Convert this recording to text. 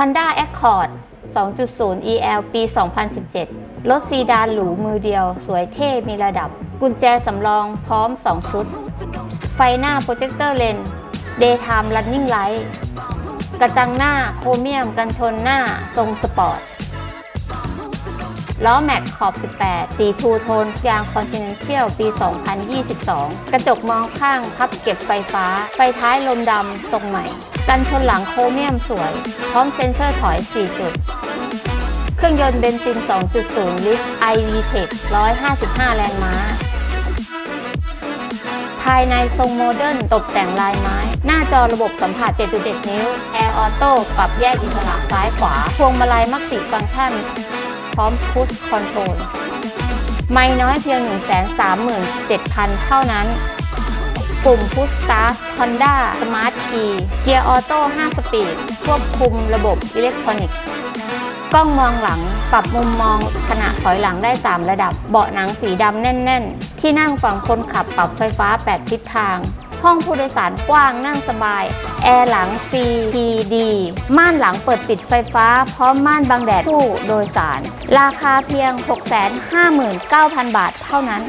Honda Accord 2.0 EL ปี 2017 รถซีดานหรูมือเดียว สวยเท่มีระดับ กุญแจสำรองพร้อม 2 ชุด ไฟหน้าโปรเจคเตอร์เลน Daytime Running Light กระจังหน้าโครเมียมกันชนหน้าทรงสปอร์ต ล้อแม็กขอบ 18 สีทูโทนยางคอนติเนนเทียลปี 2022 กระจกมองข้างพับเก็บไฟฟ้า ไฟท้ายลมดำทรงใหม่ กันชนหลังโครเมียมสวย พร้อมเซ็นเซอร์ถอย 4 จุด เครื่องยนต์เบนซิน 2.0 ลิตร iVTEC 155 แรงม้าภายในทรงโมเดิร์นตกแต่งลายไม้ หน้าจอระบบสัมผัส 7.7 นิ้ว Air Auto ปรับแยกอิสระซ้ายขวา พวงมาลัยมัลติฟังก์ชัน ร้อมพุชคอนโทรลไม่น้อยเพียง 137,000 เท่านั้น ปุ่มพุชสตาร์ท Honda Smart Key เกียร์ออโต้5สปีด ควบคุมระบบอิเล็กทรอนิกส์ กล้องมองหลังปรับมุมมองขณะถอยหลังได้ 3 ระดับ เบาะหนังสีดำแน่น ๆ ที่นั่งฝั่งคนขับปรับไฟฟ้า 8 ทิศทาง ห้องผู้โดยสารกว้างนั่งสบาย แอร์หลัง CPD ม่านหลังเปิดปิดไฟฟ้า พร้อมม่านบังแดดผู้โดยสาร ราคาเพียง 659,000 บาทเท่านั้น